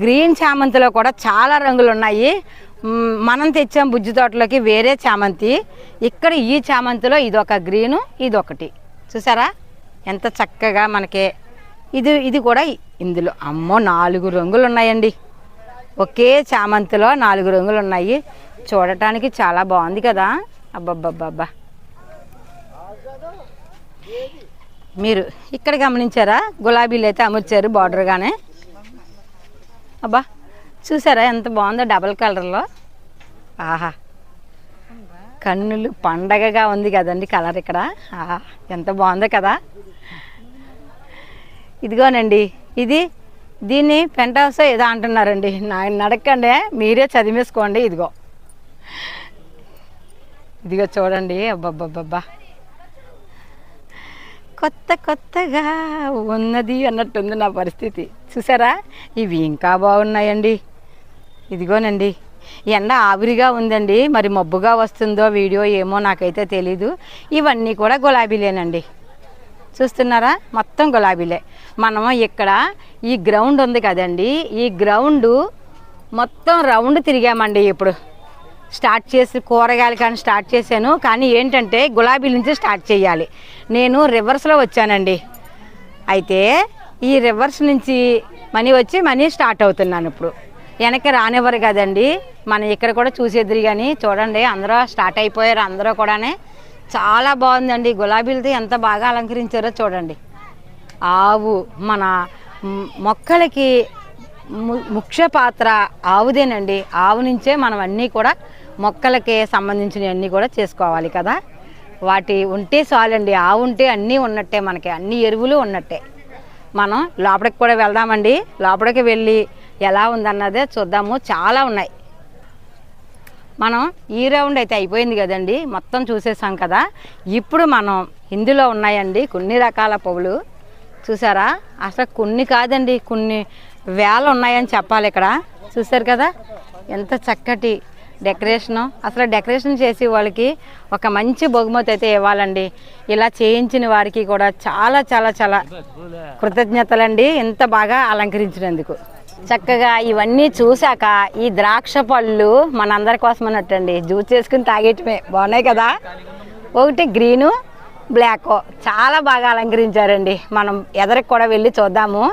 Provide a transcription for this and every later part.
Green చామంతిలో కూడా చాలా రంగులు ఉన్నాయి మనం తెచ్చాం బుజ్జి తోటలోకి వేరే చామంతి. ఇక్కడ ఈ చామంతిలో ఇదొక గ్రీను ఇదొకటి. చూసారా? ఎంత చక్కగా మనకి ఇది ఇది కూడా ఇందులో. అమ్మో నాలుగు రంగులు ఉన్నాయండి ఒకే చామంతిలో నాలుగు రంగులు ఉన్నాయి చూడటానికి చాలా బాగుంది కదా. అబ్బబ్బబ్బబ్బా. మీరు ఇక్కడ గమనించారా? గులాబీలు అయితే అమర్చారు బార్డర్గానే. అబ్బా చూసారా ఎంత బాగుందో డబల్ కలర్లో? ఆహా. కన్నులు పండగగా ఉంది కదండి కలర్ ఇక్కడ. ఆహా ఎంత బాగుందో కదా. ఇదిగోనండి ఇది దీన్ని పెంట్ హౌస్ ఏదో అంటున్నారండి. నా నడకండి మీరే చదివేసుకోండి ఇదిగో. ఇదిగో చూడండి అబ్బబ్బబ్బబ్బా. కొత్త కొత్తగా ఉన్నది అన్నట్టుంది నా పరిస్థితి. చూసారా? ఇవి ఇంకా బాగున్నాయండి. ఇదిగోనండి. ఎండ ఆవిరిగా ఉందండి. మరి మబ్బుగా వస్తుందో వీడియో ఏమో నాకైతే తెలీదు. ఇవన్నీ కూడా గులాబీలేనండి. చూస్తున్నారా? మొత్తం గులాబీలే. మనం ఇక్కడ ఈ గ్రౌండ్ ఉంది కదండి. ఈ గ్రౌండ్ మొత్తం రౌండ్ తిరిగామండి ఇప్పుడు. స్టార్ట్ చేసి కూరగాయలు కానీ స్టార్ట్ చేశాను. కానీ ఏంటంటే గులాబీల నుంచి స్టార్ట్ చేయాలి. నేను రివర్స్లో వచ్చానండి. అయితే ఈ రివర్స్ నుంచి మనీ వచ్చి మనీ స్టార్ట్ అవుతున్నాను ఇప్పుడు. వెనక్కి రానివ్వరు కదండి. మనం ఇక్కడ కూడా చూసేద్దరు కానీ చూడండి అందరూ స్టార్ట్ అయిపోయారు అందరూ కూడానే. చాలా బాగుందండి. గులాబీలతో ఎంత బాగా అలంకరించారో చూడండి. ఆవు మన మొక్కలకి ముఖ్య పాత్ర ఆవుదేనండి. ఆవు నుంచే మనం అన్నీ కూడా మొక్కలకి సంబంధించినవన్నీ కూడా చేసుకోవాలి కదా. వాటి ఉంటే చాలండి. ఆవు ఉంటే అన్నీ ఉన్నట్టే మనకి. అన్ని ఎరువులు ఉన్నట్టే. మనం లోపలికి కూడా వెళ్దామండి. లోపలికి వెళ్ళి ఎలా ఉందన్నదే చూద్దాము. చాలా ఉన్నాయి. మనం ఈ రౌండ్ అయితే అయిపోయింది కదండి. మొత్తం చూసేసాం కదా. ఇప్పుడు మనం ఇందులో ఉన్నాయండి కొన్ని రకాల పువ్వులు. చూసారా? అసలు కొన్ని కాదండి. కొన్ని వేల ఉన్నాయని చెప్పాలి ఇక్కడ. చూసారు కదా? ఎంత చక్కటి డెకరేషను. అసలు డెకరేషన్ చేసి వాళ్ళకి ఒక మంచి బహుమతి అయితే ఇవ్వాలండి. ఇలా చేయించిన వారికి కూడా చాలా చాలా చాలా కృతజ్ఞతలండి. ఇంత బాగా అలంకరించినందుకు. చక్కగా ఇవన్నీ చూశాక ఈ ద్రాక్ష పళ్ళు మనందరి కోసం అన్నట్టండి. జ్యూస్ చేసుకుని తాగేయటమే. బాగున్నాయి కదా? ఒకటి గ్రీను బ్లాక్. చాలా బాగా అలంకరించారండి. మనం ఎదరికి కూడా వెళ్ళి చూద్దాము.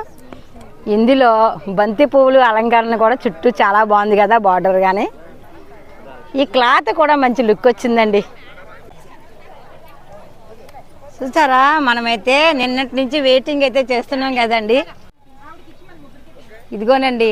ఇందులో బంతి పువ్వులు అలంకరణ కూడా చుట్టూ చాలా బాగుంది కదా బార్డర్ కానీ ఈ క్లాత్ కూడా మంచి లుక్ వచ్చిందండి. చూసారా? మనమైతే నిన్నటి నుంచి వెయిటింగ్ అయితే చేస్తున్నాం కదండి. ఇదిగోనండి.